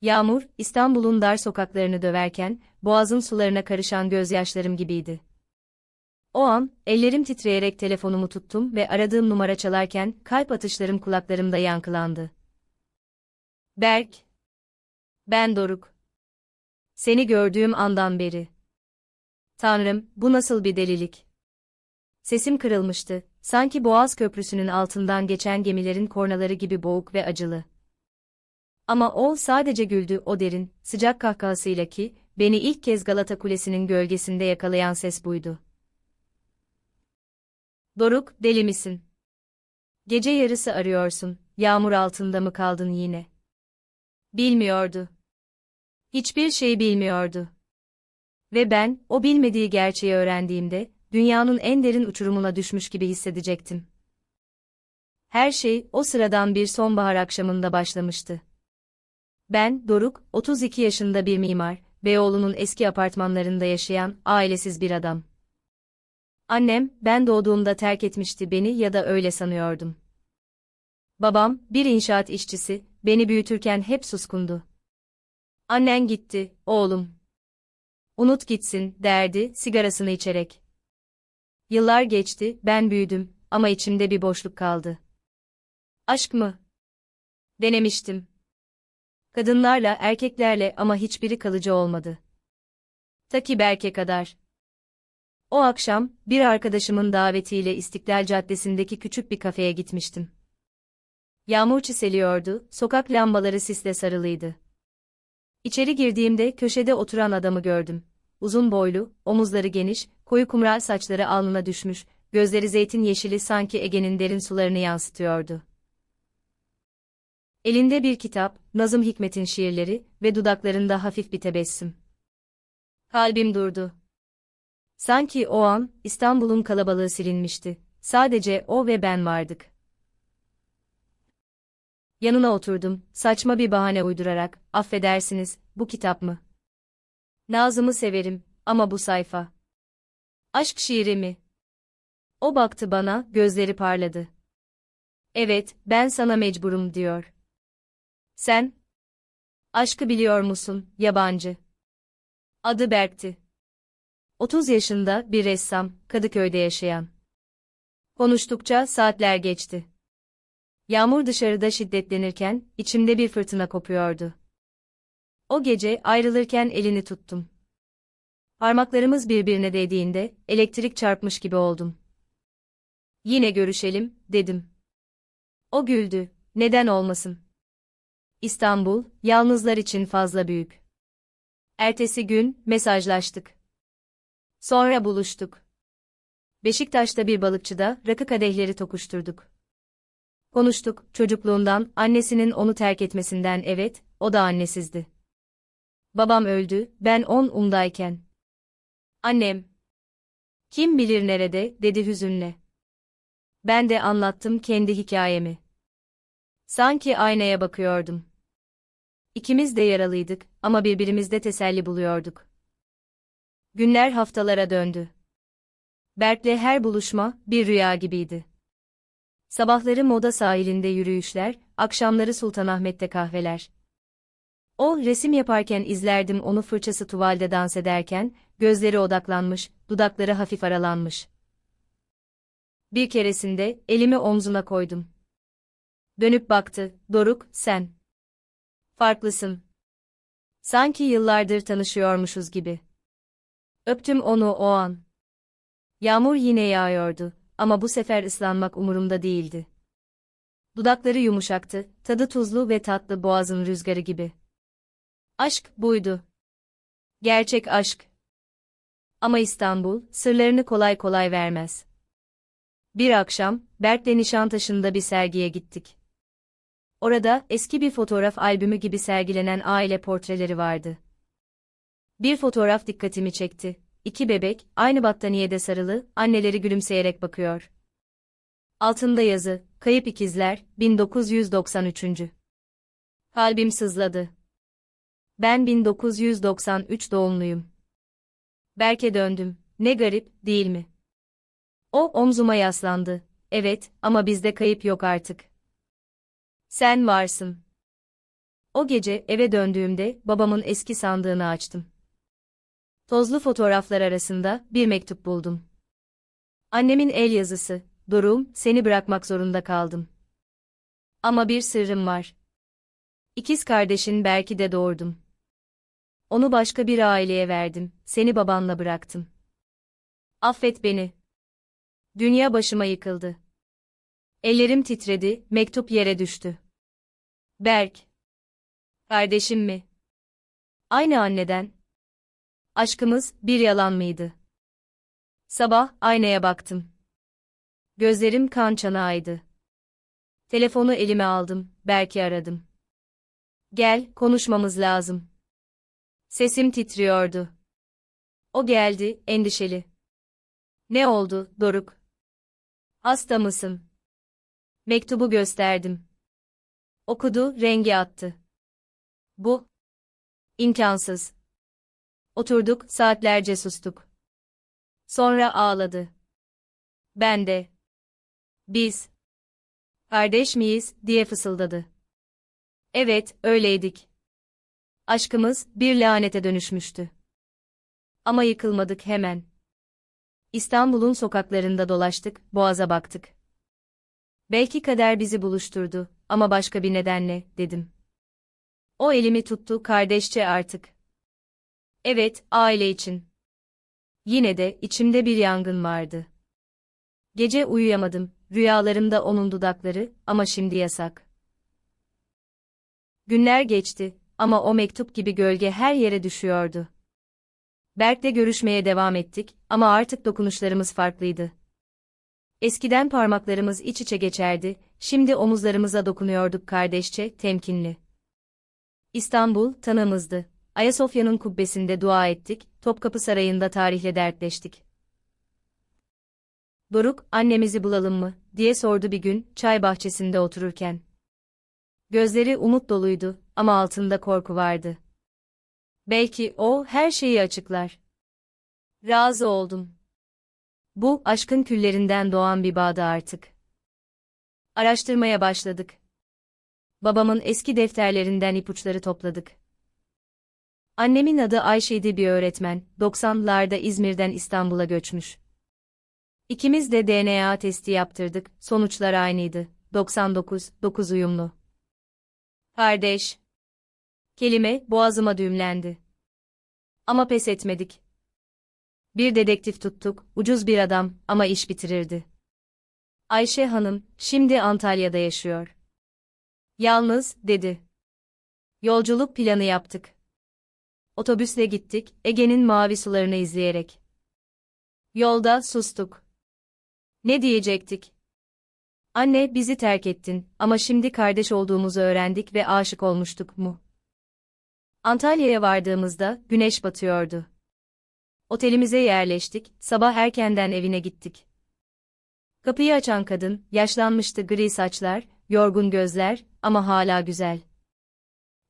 Yağmur, İstanbul'un dar sokaklarını döverken, boğazın sularına karışan gözyaşlarım gibiydi. O an, ellerim titreyerek telefonumu tuttum ve aradığım numara çalarken, kalp atışlarım kulaklarımda yankılandı. Berk. Ben Doruk. Seni gördüğüm andan beri. Tanrım, bu nasıl bir delilik? Sesim kırılmıştı, sanki Boğaz Köprüsü'nün altından geçen gemilerin kornaları gibi boğuk ve acılı. Ama o sadece güldü o derin, sıcak kahkahasıyla ki, beni ilk kez Galata Kulesi'nin gölgesinde yakalayan ses buydu. Doruk, deli misin? Gece yarısı arıyorsun, yağmur altında mı kaldın yine? Bilmiyordu. Hiçbir şey bilmiyordu. Ve ben, o bilmediği gerçeği öğrendiğimde, dünyanın en derin uçurumuna düşmüş gibi hissedecektim. Her şey, o sıradan bir sonbahar akşamında başlamıştı. Ben, Doruk, 32 yaşında bir mimar, Beyoğlu'nun eski apartmanlarında yaşayan, ailesiz bir adam. Annem, ben doğduğumda terk etmişti beni ya da öyle sanıyordum. Babam, bir inşaat işçisi, beni büyütürken hep suskundu. Annen gitti, oğlum. Unut gitsin, derdi, sigarasını içerek. Yıllar geçti, ben büyüdüm, ama içimde bir boşluk kaldı. Aşk mı? Denemiştim. Kadınlarla, erkeklerle ama hiçbiri kalıcı olmadı. Ta ki Berke kadar. O akşam, bir arkadaşımın davetiyle İstiklal Caddesi'ndeki küçük bir kafeye gitmiştim. Yağmur çiseliyordu, sokak lambaları sisle sarılıydı. İçeri girdiğimde köşede oturan adamı gördüm. Uzun boylu, omuzları geniş, koyu kumral saçları alnına düşmüş, gözleri zeytin yeşili sanki Ege'nin derin sularını yansıtıyordu. Elinde bir kitap, Nazım Hikmet'in şiirleri ve dudaklarında hafif bir tebessüm. Kalbim durdu. Sanki o an, İstanbul'un kalabalığı silinmişti. Sadece o ve ben vardık. Yanına oturdum, saçma bir bahane uydurarak, affedersiniz, bu kitap mı? Nazım'ı severim, ama bu sayfa. Aşk şiiri mi? O baktı bana, gözleri parladı. Evet, ben sana mecburum diyor. Sen? Aşkı biliyor musun, yabancı? Adı Berk'ti. 30 yaşında bir ressam, Kadıköy'de yaşayan. Konuştukça saatler geçti. Yağmur dışarıda şiddetlenirken, içimde bir fırtına kopuyordu. O gece ayrılırken elini tuttum. Parmaklarımız birbirine değdiğinde, elektrik çarpmış gibi oldum. Yine görüşelim, dedim. O güldü, neden olmasın? İstanbul, yalnızlar için fazla büyük. Ertesi gün, mesajlaştık. Sonra buluştuk. Beşiktaş'ta bir balıkçıda, rakı kadehleri tokuşturduk. Konuştuk, çocukluğundan, annesinin onu terk etmesinden evet, o da annesizdi. Babam öldü, ben on umdayken. Annem. Kim bilir nerede, dedi hüzünle. Ben de anlattım kendi hikayemi. Sanki aynaya bakıyordum. İkimiz de yaralıydık ama birbirimizde teselli buluyorduk. Günler haftalara döndü. Berk'le her buluşma bir rüya gibiydi. Sabahları moda sahilinde yürüyüşler, akşamları Sultanahmet'te kahveler. O resim yaparken izlerdim onu fırçası tuvalde dans ederken, gözleri odaklanmış, dudakları hafif aralanmış. Bir keresinde elimi omzuna koydum. Dönüp baktı, Doruk, sen. Farklısın. Sanki yıllardır tanışıyormuşuz gibi. Öptüm onu o an. Yağmur yine yağıyordu ama bu sefer ıslanmak umurumda değildi. Dudakları yumuşaktı, tadı tuzlu ve tatlı boğazın rüzgarı gibi. Aşk buydu. Gerçek aşk. Ama İstanbul, sırlarını kolay kolay vermez. Bir akşam, Berk'le Nişantaşı'nda bir sergiye gittik. Orada, eski bir fotoğraf albümü gibi sergilenen aile portreleri vardı. Bir fotoğraf dikkatimi çekti. İki bebek, aynı battaniyede sarılı, anneleri gülümseyerek bakıyor. Altında yazı, Kayıp İkizler, 1993. Kalbim sızladı. Ben 1993 doğumluyum. Berke döndüm. Ne garip, değil mi? O omzuma yaslandı. Evet, ama bizde kayıp yok artık. Sen varsın. O gece eve döndüğümde babamın eski sandığını açtım. Tozlu fotoğraflar arasında bir mektup buldum. Annemin el yazısı, Dorum, seni bırakmak zorunda kaldım. Ama bir sırrım var. İkiz kardeşin belki de doğurdum. Onu başka bir aileye verdim, seni babanla bıraktım. Affet beni. Dünya başıma yıkıldı. Ellerim titredi, mektup yere düştü. Berk. Kardeşim mi? Aynı anneden. Aşkımız bir yalan mıydı? Sabah aynaya baktım. Gözlerim kan çanağıydı. Telefonu elime aldım, Berk'i aradım. Gel, konuşmamız lazım. Sesim titriyordu. O geldi, endişeli. Ne oldu, Doruk? Hasta mısın? Mektubu gösterdim. Okudu, rengi attı. Bu. İmkansız. Oturduk, saatlerce sustuk. Sonra ağladı. Ben de. Biz. Kardeş miyiz, diye fısıldadı. Evet, öyleydik. Aşkımız bir lanete dönüşmüştü. Ama yıkılmadık hemen. İstanbul'un sokaklarında dolaştık, boğaza baktık. Belki kader bizi buluşturdu ama başka bir nedenle, dedim. O elimi tuttu kardeşçe artık. Evet, aile için. Yine de içimde bir yangın vardı. Gece uyuyamadım, rüyalarımda onun dudakları ama şimdi yasak. Günler geçti ama o mektup gibi gölge her yere düşüyordu. Berk'le görüşmeye devam ettik ama artık dokunuşlarımız farklıydı. Eskiden parmaklarımız iç içe geçerdi, şimdi omuzlarımıza dokunuyorduk kardeşçe, temkinli. İstanbul, tanımızdı. Ayasofya'nın kubbesinde dua ettik, Topkapı Sarayı'nda tarihle dertleştik. Doruk, annemizi bulalım mı, diye sordu bir gün, çay bahçesinde otururken. Gözleri umut doluydu, ama altında korku vardı. Belki o, her şeyi açıklar. Razı oldum. Bu, aşkın küllerinden doğan bir bağdı artık. Araştırmaya başladık. Babamın eski defterlerinden ipuçları topladık. Annemin adı Ayşe'ydi bir öğretmen, 90'larda İzmir'den İstanbul'a göçmüş. İkimiz de DNA testi yaptırdık, sonuçlar aynıydı. 99, 9 uyumlu. Kardeş. Kelime boğazıma düğümlendi. Ama pes etmedik. Bir dedektif tuttuk, ucuz bir adam ama iş bitirirdi. Ayşe Hanım, şimdi Antalya'da yaşıyor. Yalnız, dedi. Yolculuk planı yaptık. Otobüsle gittik, Ege'nin mavi sularını izleyerek. Yolda sustuk. Ne diyecektik? Anne, bizi terk ettin ama şimdi kardeş olduğumuzu öğrendik ve aşık olmuştuk mu? Antalya'ya vardığımızda güneş batıyordu. Otelimize yerleştik, sabah erkenden evine gittik. Kapıyı açan kadın, yaşlanmıştı gri saçlar, yorgun gözler ama hala güzel.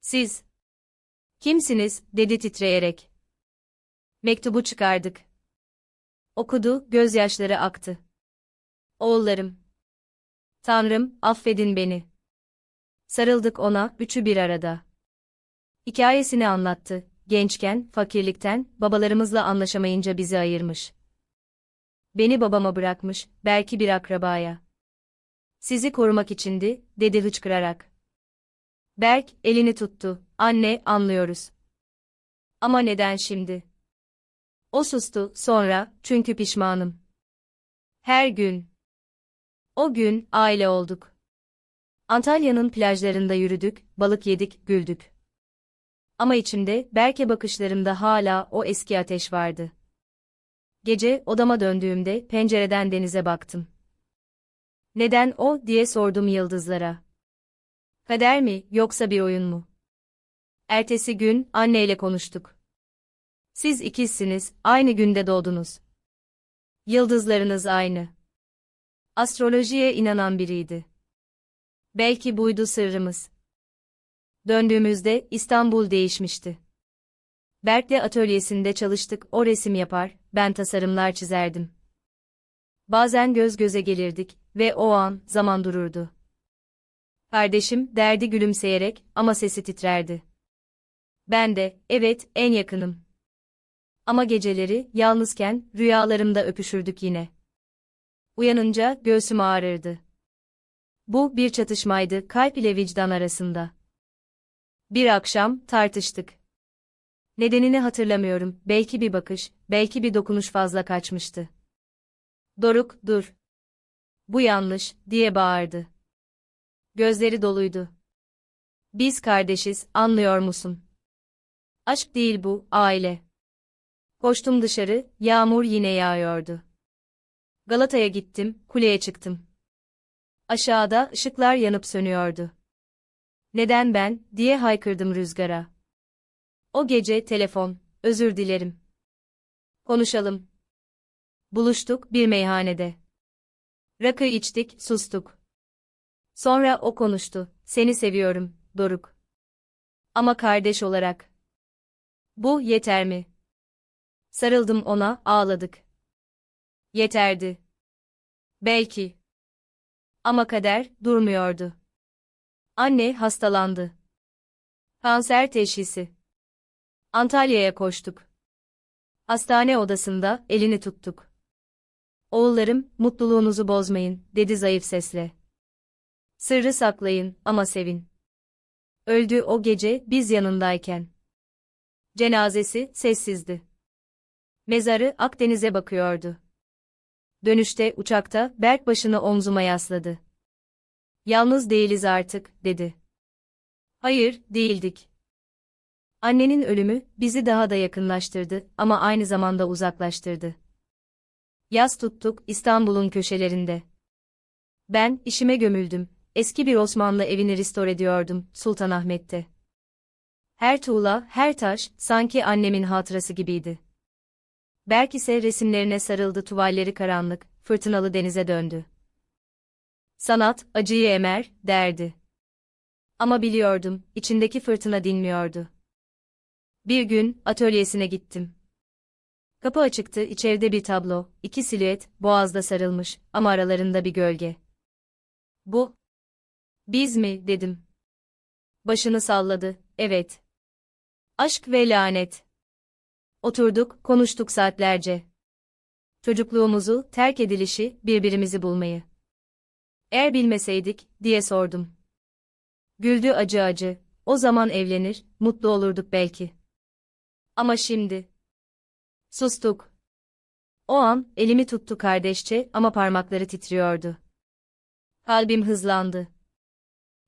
Siz kimsiniz, dedi titreyerek. Mektubu çıkardık. Okudu, gözyaşları aktı. Oğullarım. Tanrım, affedin beni. Sarıldık ona, üçü bir arada. Hikayesini anlattı. Gençken, fakirlikten, babalarımızla anlaşamayınca bizi ayırmış. Beni babama bırakmış, belki bir akrabaya. Sizi korumak içindi, dedi hıçkırarak. Berk, elini tuttu. Anne, anlıyoruz. Ama neden şimdi? O sustu, sonra, çünkü pişmanım. Her gün. O gün, aile olduk. Antalya'nın plajlarında yürüdük, balık yedik, güldük. Ama içimde, Berke bakışlarımda hala o eski ateş vardı. Gece, odama döndüğümde, pencereden denize baktım. Neden o, diye sordum yıldızlara. Kader mi, yoksa bir oyun mu? Ertesi gün, anneyle konuştuk. Siz ikizsiniz, aynı günde doğdunuz. Yıldızlarınız aynı. Astrolojiye inanan biriydi. Belki buydu sırrımız. Döndüğümüzde İstanbul değişmişti. Berk'le atölyesinde çalıştık, o resim yapar, ben tasarımlar çizerdim. Bazen göz göze gelirdik ve o an zaman dururdu. Kardeşim derdi gülümseyerek ama sesi titrerdi. Ben de, evet, en yakınım. Ama geceleri, yalnızken, rüyalarımda öpüşürdük yine. Uyanınca, göğsüm ağrırdı. Bu, bir çatışmaydı kalp ile vicdan arasında. Bir akşam, tartıştık. Nedenini hatırlamıyorum, belki bir bakış, belki bir dokunuş fazla kaçmıştı. Doruk, dur. Bu yanlış, diye bağırdı. Gözleri doluydu. Biz kardeşiz, anlıyor musun? Aşk değil bu, aile. Koştum dışarı, yağmur yine yağıyordu. Galata'ya gittim, kuleye çıktım. Aşağıda ışıklar yanıp sönüyordu. Neden ben, diye haykırdım rüzgara. O gece telefon, özür dilerim. Konuşalım. Buluştuk bir meyhanede. Rakı içtik, sustuk. Sonra o konuştu. Seni seviyorum, Doruk. Ama kardeş olarak. Bu yeter mi? Sarıldım ona, ağladık. Yeterdi. Belki. Ama kader durmuyordu. Anne hastalandı. Kanser teşhisi. Antalya'ya koştuk. Hastane odasında elini tuttuk. Oğullarım, mutluluğunuzu bozmayın, dedi zayıf sesle. Sırrı saklayın ama sevin. Öldü o gece biz yanındayken. Cenazesi sessizdi. Mezarı Akdeniz'e bakıyordu. Dönüşte uçakta Berk başını omzuma yasladı. Yalnız değiliz artık, dedi. Hayır, değildik. Annenin ölümü bizi daha da yakınlaştırdı ama aynı zamanda uzaklaştırdı. Yaz tuttuk İstanbul'un köşelerinde. Ben işime gömüldüm. Eski bir Osmanlı evini restore ediyordum Sultanahmet'te. Her tuğla, her taş sanki annemin hatırası gibiydi. Berk ise resimlerine sarıldı tuvalleri karanlık, fırtınalı denize döndü. Sanat, acıyı emer, derdi. Ama biliyordum, içindeki fırtına dinmiyordu. Bir gün, atölyesine gittim. Kapı açıktı, içeride bir tablo, iki silüet, boğazda sarılmış, ama aralarında bir gölge. Bu. Biz mi, dedim. Başını salladı, evet. Aşk ve lanet. Oturduk, konuştuk saatlerce. Çocukluğumuzu, terk edilişi, birbirimizi bulmayı. Eğer bilmeseydik, diye sordum. Güldü acı acı, o zaman evlenir, mutlu olurduk belki. Ama şimdi. Sustuk. O an, elimi tuttu kardeşçe ama parmakları titriyordu. Kalbim hızlandı.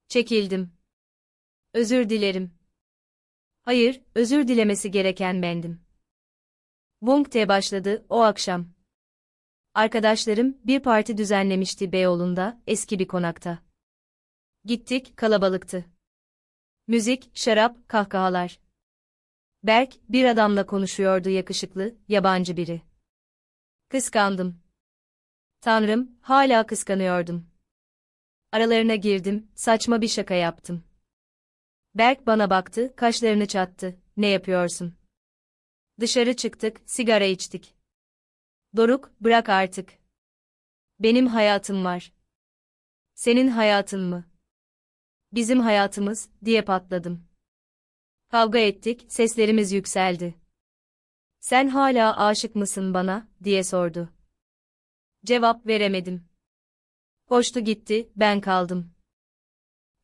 Çekildim. Özür dilerim. Hayır, özür dilemesi gereken bendim. Wungte başladı o akşam. Arkadaşlarım bir parti düzenlemişti Beyoğlu'nda, eski bir konakta. Gittik, kalabalıktı. Müzik, şarap, kahkahalar. Berk, bir adamla konuşuyordu yakışıklı, yabancı biri. Kıskandım. Tanrım, hala kıskanıyordum. Aralarına girdim, saçma bir şaka yaptım. Berk bana baktı, kaşlarını çattı. Ne yapıyorsun? Dışarı çıktık, sigara içtik. Doruk, bırak artık. Benim hayatım var. Senin hayatın mı? Bizim hayatımız, diye patladım. Kavga ettik, seslerimiz yükseldi. Sen hala aşık mısın bana, diye sordu. Cevap veremedim. Koştu gitti, ben kaldım.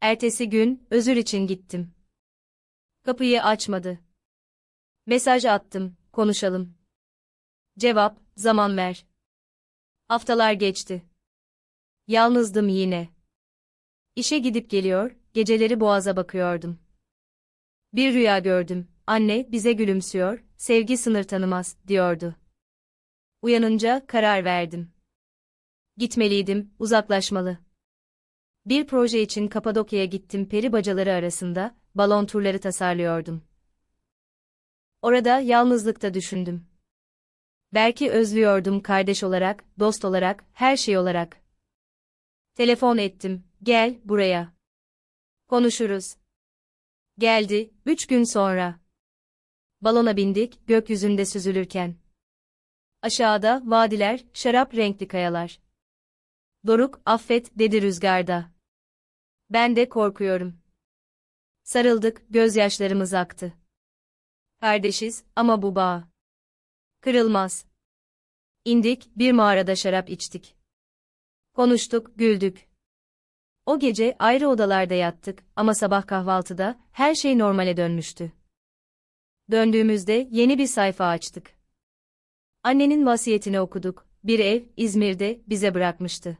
Ertesi gün, özür için gittim. Kapıyı açmadı. Mesaj attım, konuşalım. Cevap, zaman ver. Haftalar geçti. Yalnızdım yine. İşe gidip geliyor, geceleri boğaza bakıyordum. Bir rüya gördüm, anne bize gülümsüyor, sevgi sınır tanımaz, diyordu. Uyanınca karar verdim. Gitmeliydim, uzaklaşmalı. Bir proje için Kapadokya'ya gittim peri bacaları arasında, balon turları tasarlıyordum. Orada yalnızlıkta düşündüm. Belki özlüyordum kardeş olarak, dost olarak, her şey olarak. Telefon ettim, gel, buraya. Konuşuruz. Geldi, üç gün sonra. Balona bindik, gökyüzünde süzülürken. Aşağıda, vadiler, şarap renkli kayalar. Doruk, affet, dedi rüzgarda. Ben de korkuyorum. Sarıldık, gözyaşlarımız aktı. Kardeşiz ama bu bağ. Kırılmaz. İndik, bir mağarada şarap içtik. Konuştuk, güldük. O gece ayrı odalarda yattık ama sabah kahvaltıda her şey normale dönmüştü. Döndüğümüzde yeni bir sayfa açtık. Annenin vasiyetini okuduk. Bir ev İzmir'de bize bırakmıştı.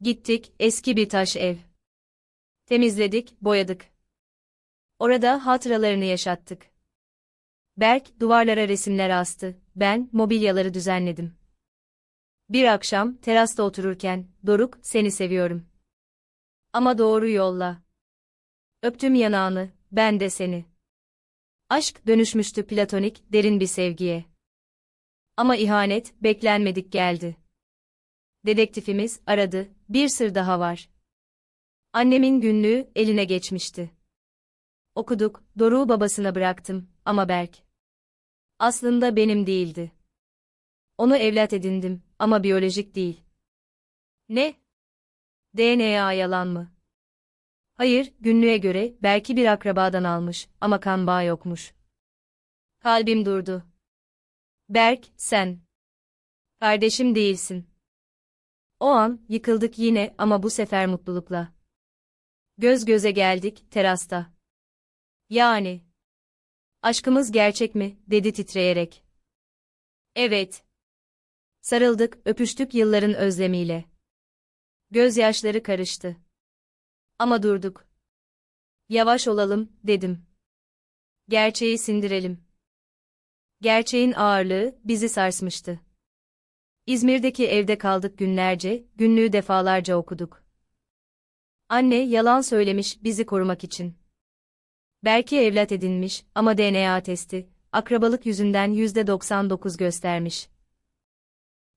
Gittik, eski bir taş ev. Temizledik, boyadık. Orada hatıralarını yaşattık. Berk duvarlara resimler astı, ben mobilyaları düzenledim. Bir akşam terasta otururken, Doruk, seni seviyorum. Ama doğru yolla. Öptüm yanağını, ben de seni. Aşk dönüşmüştü platonik, derin bir sevgiye. Ama ihanet, beklenmedik geldi. Dedektifimiz aradı, bir sır daha var. Annemin günlüğü eline geçmişti. Okuduk, Doruk'u babasına bıraktım ama Berk. Aslında benim değildi. Onu evlat edindim ama biyolojik değil. Ne? DNA yalan mı? Hayır, günlüğe göre belki bir akrabadan almış ama kan bağı yokmuş. Kalbim durdu. Berk, sen. Kardeşim değilsin. O an yıkıldık yine ama bu sefer mutlulukla. Göz göze geldik terasta. Yani. Aşkımız gerçek mi? dedi titreyerek. Evet. Sarıldık, öpüştük yılların özlemiyle. Gözyaşları karıştı. Ama durduk. Yavaş olalım, dedim. Gerçeği sindirelim. Gerçeğin ağırlığı bizi sarsmıştı. İzmir'deki evde kaldık günlerce, günlüğü defalarca okuduk. Anne yalan söylemiş bizi korumak için. Belki evlat edinmiş ama DNA testi, akrabalık yüzünden %99 göstermiş.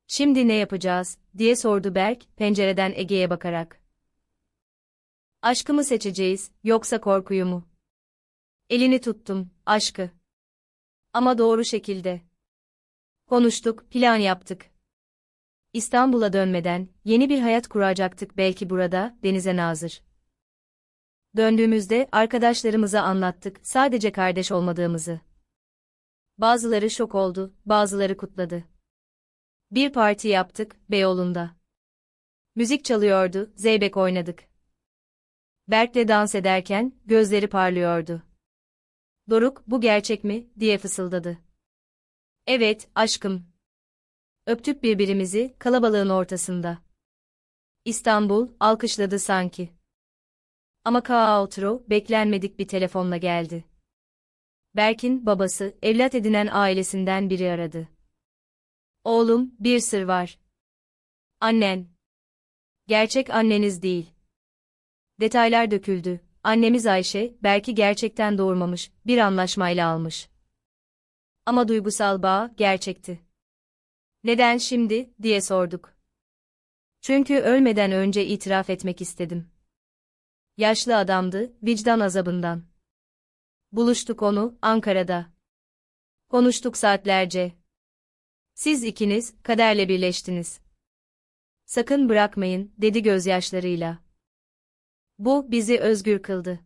Şimdi ne yapacağız, diye sordu Berk, pencereden Ege'ye bakarak. Aşkı mı seçeceğiz, yoksa korkuyu mu? Elini tuttum, aşkı. Ama doğru şekilde. Konuştuk, plan yaptık. İstanbul'a dönmeden yeni bir hayat kuracaktık belki burada, denize nazır. Döndüğümüzde arkadaşlarımıza anlattık sadece kardeş olmadığımızı. Bazıları şok oldu, bazıları kutladı. Bir parti yaptık Beyoğlu'nda. Müzik çalıyordu, zeybek oynadık. Berk'le dans ederken gözleri parlıyordu. Doruk, bu gerçek mi, diye fısıldadı. Evet, aşkım. Öptük birbirimizi, kalabalığın ortasında. İstanbul, alkışladı sanki. Ama Kaoutro, beklenmedik bir telefonla geldi. Berk'in babası, evlat edinen ailesinden biri aradı. Oğlum, bir sır var. Annen. Gerçek anneniz değil. Detaylar döküldü. Annemiz Ayşe, belki gerçekten doğurmamış, bir anlaşmayla almış. Ama duygusal bağ, gerçekti. Neden şimdi, diye sorduk. Çünkü ölmeden önce itiraf etmek istedim. Yaşlı adamdı, vicdan azabından. Buluştuk onu, Ankara'da. Konuştuk saatlerce. Siz ikiniz, kaderle birleştiniz. Sakın bırakmayın, dedi gözyaşlarıyla. Bu, bizi özgür kıldı.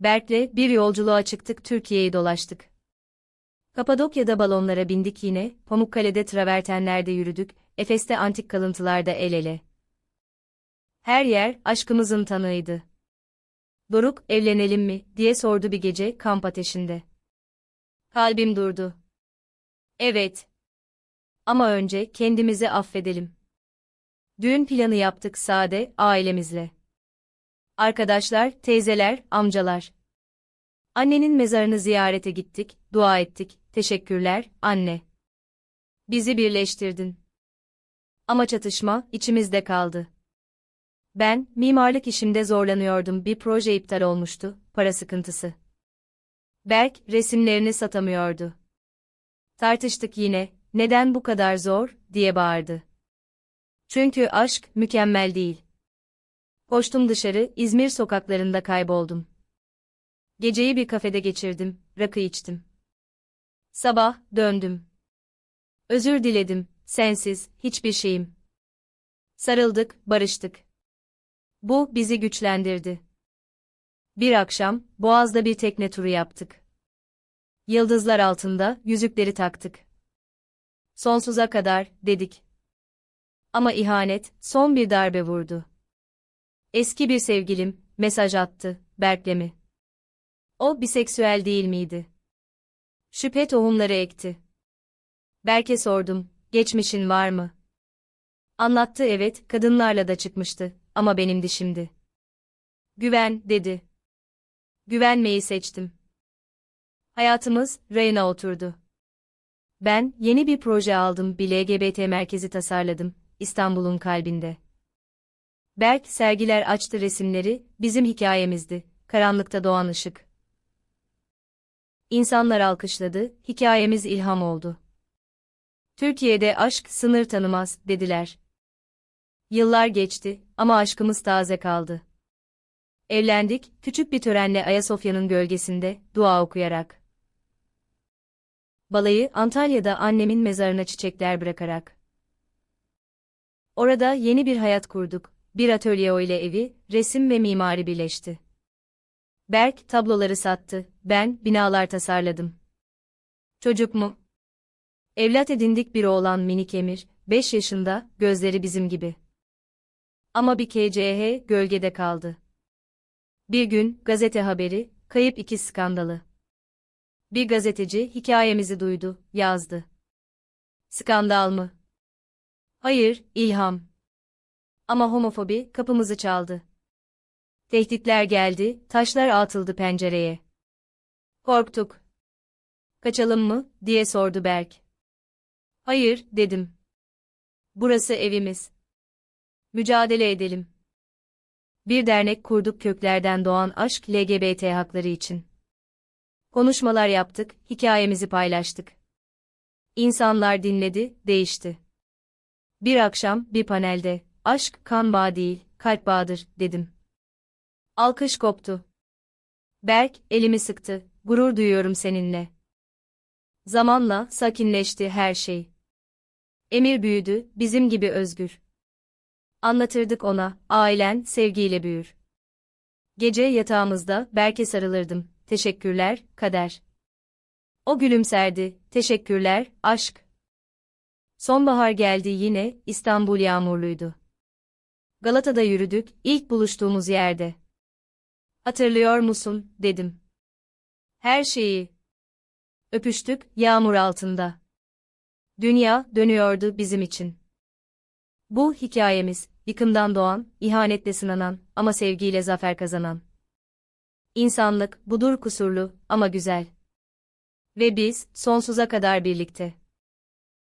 Berk'le bir yolculuğa çıktık Türkiye'yi dolaştık. Kapadokya'da balonlara bindik yine, Pamukkale'de travertenlerde yürüdük, Efes'te antik kalıntılarda el ele. Her yer, aşkımızın tanığıydı. Doruk, evlenelim mi, diye sordu bir gece, kamp ateşinde. Kalbim durdu. Evet. Ama önce, kendimizi affedelim. Düğün planı yaptık sade, ailemizle. Arkadaşlar, teyzeler, amcalar. Annenin mezarını ziyarete gittik, dua ettik, teşekkürler, anne. Bizi birleştirdin. Ama çatışma, içimizde kaldı. Ben, mimarlık işimde zorlanıyordum, bir proje iptal olmuştu, para sıkıntısı. Berk, resimlerini satamıyordu. Tartıştık yine, neden bu kadar zor, diye bağırdı. Çünkü aşk, mükemmel değil. Koştum dışarı, İzmir sokaklarında kayboldum. Geceyi bir kafede geçirdim, rakı içtim. Sabah, döndüm. Özür diledim, sensiz, hiçbir şeyim. Sarıldık, barıştık. Bu, bizi güçlendirdi. Bir akşam, Boğaz'da bir tekne turu yaptık. Yıldızlar altında, yüzükleri taktık. Sonsuza kadar, dedik. Ama ihanet, son bir darbe vurdu. Eski bir sevgilim, mesaj attı, Berk'le mi? O, biseksüel değil miydi? Şüphe tohumları ekti. Berk'e sordum, geçmişin var mı? Anlattı evet, kadınlarla da çıkmıştı, ama benim dişimdi. Güven, dedi. Güvenmeyi seçtim. Hayatımız, rayına oturdu. Ben, yeni bir proje aldım, bir LGBT merkezi tasarladım, İstanbul'un kalbinde. Berk, sergiler açtı resimleri, bizim hikayemizdi, karanlıkta doğan ışık. İnsanlar alkışladı, hikayemiz ilham oldu. Türkiye'de aşk sınır tanımaz, dediler. Yıllar geçti ama aşkımız taze kaldı. Evlendik, küçük bir törenle Ayasofya'nın gölgesinde, dua okuyarak. Balayı Antalya'da annemin mezarına çiçekler bırakarak. Orada yeni bir hayat kurduk, bir atölye o ile evi, resim ve mimari birleşti. Berk tabloları sattı, ben binalar tasarladım. Çocuk mu? Evlat edindik bir oğlan minik Emir, 5 yaşında, gözleri bizim gibi. Ama bir KCH gölgede kaldı. Bir gün gazete haberi, kayıp iki skandalı. Bir gazeteci hikayemizi duydu, yazdı. Skandal mı? Hayır, ilham. Ama homofobi kapımızı çaldı. Tehditler geldi, taşlar atıldı pencereye. Korktuk. Kaçalım mı, diye sordu Berk. Hayır, dedim. Burası evimiz. Mücadele edelim. Bir dernek kurduk köklerden doğan aşk LGBT hakları için. Konuşmalar yaptık, hikayemizi paylaştık. İnsanlar dinledi, değişti. Bir akşam, bir panelde, aşk kan bağı değil, kalp bağıdır, dedim. Alkış koptu. Berk, elimi sıktı, gurur duyuyorum seninle. Zamanla, sakinleşti her şey. Emir büyüdü, bizim gibi özgür. Anlatırdık ona, ailen sevgiyle büyür. Gece yatağımızda Berk'e sarılırdım, teşekkürler, kader. O gülümserdi, teşekkürler, aşk. Sonbahar geldi yine, İstanbul yağmurluydu. Galata'da yürüdük, ilk buluştuğumuz yerde. Hatırlıyor musun, dedim. Her şeyi. Öpüştük, yağmur altında. Dünya, dönüyordu bizim için. Bu, hikayemiz, yıkımdan doğan, ihanetle sınanan, ama sevgiyle zafer kazanan. İnsanlık, budur kusurlu, ama güzel. Ve biz, sonsuza kadar birlikte.